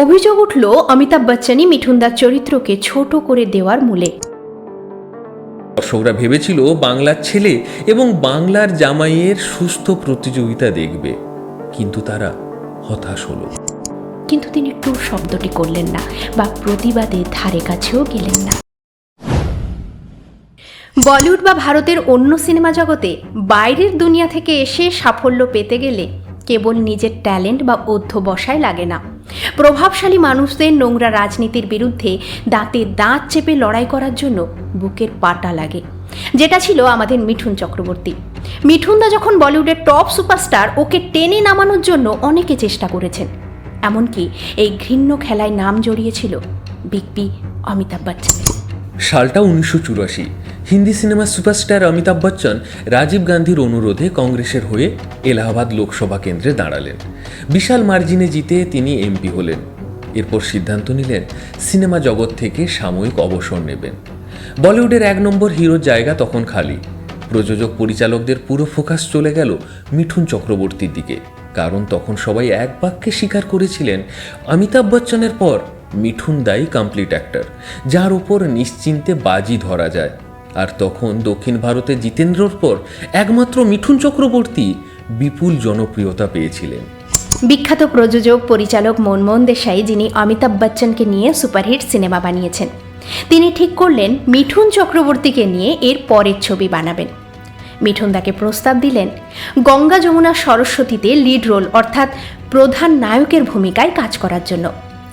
অভিযোগ উঠল অমিতাভ বচ্চনই মিঠুনদার চরিত্রকে ছোট করে দেওয়ার মূলে। দর্শকরা ভেবেছিল বাংলার ছেলে এবং বাংলার জামাইয়ের সুস্থ প্রতিযোগিতা দেখবে কিন্তু তারা হতাশ হলো। কিন্তু তিনি টু শব্দটি করলেন না বা প্রতিবাদে ধারে কাছেও গেলেন না। বলিউড বা ভারতের অন্য সিনেমা জগতে বাইরের দুনিয়া থেকে এসে সাফল্য পেতে গেলে কেবল নিজের ট্যালেন্ট বা অধ্যবসায় লাগে না। প্রভাবশালী মানুষদের নোংরা রাজনীতির বিরুদ্ধে দাঁতে দাঁত চেপে লড়াই করার জন্য বুকের পাটা লাগে। যেটা ছিল আমাদের মিঠুন চক্রবর্তী। মিঠুনদা যখন বলিউডের টপ সুপারস্টার, ওকে টেনে নামানোর জন্য অনেকে চেষ্টা করেছেন। এমনকি এই ঘৃণ্য খেলায় নাম জড়িয়েছিল বিগ বি অমিতাভ বচ্চন সালটা উনিশশো চুরাশি। হিন্দি সিনেমার সুপারস্টার অমিতাভ বচ্চন, রাজীব গান্ধীর অনুরোধে কংগ্রেসের হয়ে এলাহাবাদ লোকসভা কেন্দ্রে দাঁড়ালেন। বিশাল মার্জিনে জিতে তিনি এমপি হলেন। এরপর সিদ্ধান্ত নিলেন, সিনেমা জগৎ থেকে সাময়িক অবসর নেবেন। বলিউডের এক নম্বর হিরোর জায়গা তখন খালি। প্রযোজক পরিচালকদের পুরো ফোকাস চলে গেল মিঠুন চক্রবর্তীর দিকে। কারণ তখন সবাই এক বাক্যে স্বীকার করেছিলেন, অমিতাভ বচ্চনের পর মিঠুন দাই কমপ্লিট অ্যাক্টর যার উপর নিশ্চিন্তে বাজি ধরা যায়। আর তখন দক্ষিণ ভারতে জিতেন্দ্রর পর একমাত্র মিঠুন চক্রবর্তী বিপুল জনপ্রিয়তা পেয়েছিলেন। বিখ্যাত প্রযোজক, পরিচালক মনমোহন দেশাই, যিনি অমিতাভ বচ্চনকে নিয়ে সুপারহিট সিনেমা বানিয়েছেন। তিনি ঠিক করলেন, মিঠুন চক্রবর্তীকে নিয়ে এর পরের ছবি বানাবেন। মিঠুন তাকে প্রস্তাব দিলেন, গঙ্গা যমুনা সরস্বতীতে লিড রোল, অর্থাৎ প্রধান নায়কের ভূমিকায় কাজ করার জন্য।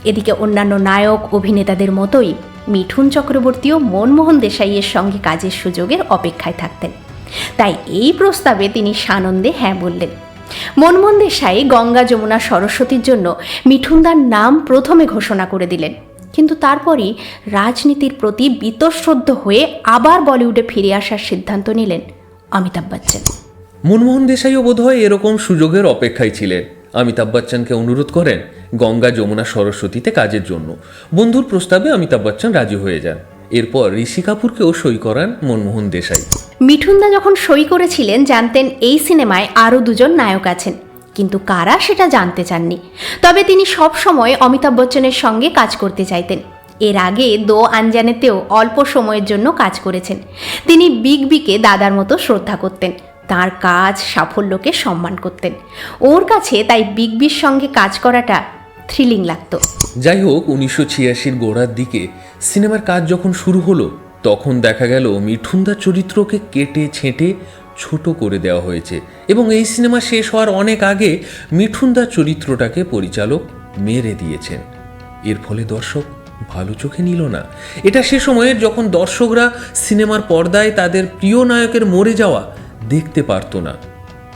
এদিকে অন্যান্য নায়ক, অভিনেতাদের মতোই মিঠুন চক্রবর্তীও মনমোহন দেশাইয়ের সঙ্গে কাজের সুযোগের অপেক্ষায় থাকতেন। তাই এই প্রস্তাবে তিনি সানন্দে হ্যাঁ বললেন। মনমোহন দেশাই গঙ্গা যমুনা সরস্বতীর জন্য মিঠুনদার নাম প্রথমে ঘোষণা করে দিলেন। কিন্তু তারপরই রাজনীতির প্রতি বীতশ্রদ্ধ হয়ে আবার বলিউডে ফিরে আসার সিদ্ধান্ত নিলেন অমিতাভ বচ্চন। মনমোহন দেশাইও বোধহয় এরকম সুযোগের অপেক্ষায় ছিলেন। অমিতাভ বচ্চনকে অনুরোধ করেন গঙ্গা যমুনা সরস্বতীতে কাজের জন্য। বন্ধুর প্রস্তাবে অমিতাভ বচ্চন রাজি হয়ে যান। এরপর ঋষি কাপুরকেও সই করান মনমোহন দেশাই। মিঠুনদা যখন সই করেছিলেন, জানতেন এই সিনেমায় আরও দুজন নায়ক আছেন। কিন্তু কারা সেটা জানতে চাননি। তবে তিনি সব সময় অমিতাভ বচ্চনের সঙ্গে কাজ করতে চাইতেন। এর আগে দো আনজানেতেও অল্প সময়ের জন্য কাজ করেছেন। তিনি বিগ বিকে দাদার মতো শ্রদ্ধা করতেন। তার কাজ সাফল্যকে সম্মান করতেন। ওর কাছে তাই বিগ বির সঙ্গে কাজ করাটা থ্রিলিং লাগতো। যাই হোক, উনিশশো ছিয়াশির গোড়ার দিকে সিনেমার কাজ যখন শুরু হলো, তখন দেখা গেল মিঠুনদার চরিত্রকে কেটে ছেঁটে ছোট করে দেওয়া হয়েছে এবং এই সিনেমা শেষ হওয়ার অনেক আগে মিঠুনদার চরিত্রটাকে পরিচালক মেরে দিয়েছেন। এর ফলে দর্শক ভালো চোখে নিল না। এটা সে সময়ে যখন দর্শকরা সিনেমার পর্দায় তাদের প্রিয় নায়কের মরে যাওয়া দেখতে পারতো না।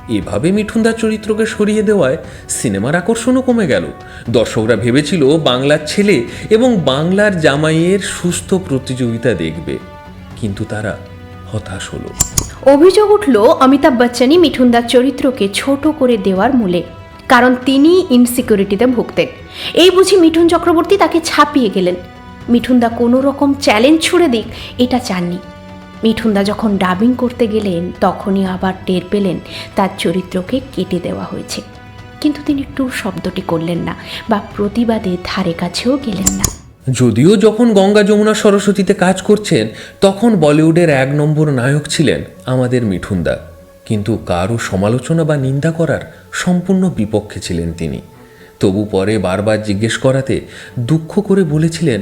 এভাবে মিঠুনদার চরিত্রকে সরিয়ে দেওয়ায় সিনেমার আকর্ষণও কমে গেল। দর্শকরা ভেবেছিল বাংলার ছেলে এবং বাংলার জামাইয়ের সুস্থ প্রতিযোগিতা দেখবে। কিন্তু তারা হতাশ হলো। অভিযোগ উঠল, অমিতাভ বচ্চনই মিঠুনদার চরিত্রকে ছোট করে দেওয়ার মূলে, কারণ তিনি ইনসিকিউরিটিতে ভুগতেন। এই বুঝি মিঠুন চক্রবর্তী তাকে ছাপিয়ে গেলেন। মিঠুনদা কোনো রকম চ্যালেঞ্জ ছুড়ে দিক, এটা চাননি। মিঠুনদা যখন ডাবিং করতে গেলেন, তখনই আবার টের পেলেন তার চরিত্রকে কেটে দেওয়া হয়েছে। কিন্তু তিনি টু শব্দটি করলেন না বা প্রতিবাদে ধারে কাছেও গেলেন না। যদিও যখন গঙ্গা যমুনা সরস্বতীতে কাজ করছেন, তখন বলিউডের এক নম্বর নায়ক ছিলেন আমাদের মিঠুনদা। কিন্তু কারও সমালোচনা বা নিন্দা করার সম্পূর্ণ বিপক্ষে ছিলেন তিনি। তবু পরে বারবার জিজ্ঞেস করাতে দুঃখ করে বলেছিলেন,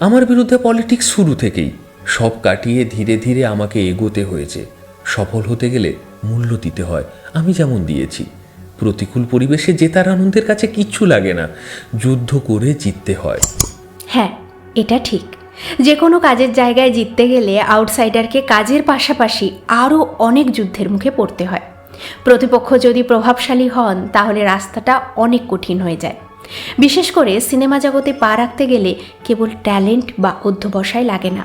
আমার বিরুদ্ধে পলিটিক্স শুরু থেকেই। সব কাটিয়ে ধীরে ধীরে আমাকে এগোতে হয়েছে। সফল হতে গেলে মূল্য দিতে হয়, আমি যেমন দিয়েছি। প্রতিকূল পরিবেশে জেতার আনন্দের কাছে কিচ্ছু লাগে না, যুদ্ধ করে জিততে হয়। হ্যাঁ এটা ঠিক। যে কোনো কাজের জায়গায় জিততে গেলে আউটসাইডারকে কাজের পাশাপাশি আরও অনেক যুদ্ধের মুখে পড়তে হয়। প্রতিপক্ষ যদি প্রভাবশালী হন, তাহলে রাস্তাটা অনেক কঠিন হয়ে যায়। বিশেষ করে সিনেমা জগতে পা রাখতে গেলে কেবল ট্যালেন্ট বা অধ্যবসায় লাগে না।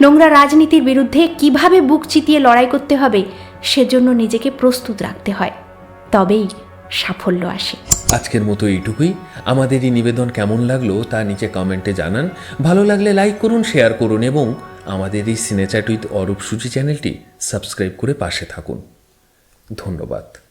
নোংরা রাজনীতির বিরুদ্ধে কীভাবে বুক চিতিয়ে লড়াই করতে হবে সেজন্য নিজেকে প্রস্তুত রাখতে হয়। তবেই সাফল্য আসে। আজকের মতো এইটুকুই। আমাদের এই নিবেদন কেমন লাগল তা নিচে কমেন্টে জানান। ভালো লাগলে লাইক করুন, শেয়ার করুন এবং আমাদের এই সিনেচ্যাট উইথ অরূপ সূচি চ্যানেলটি সাবস্ক্রাইব করে পাশে থাকুন। ধন্যবাদ।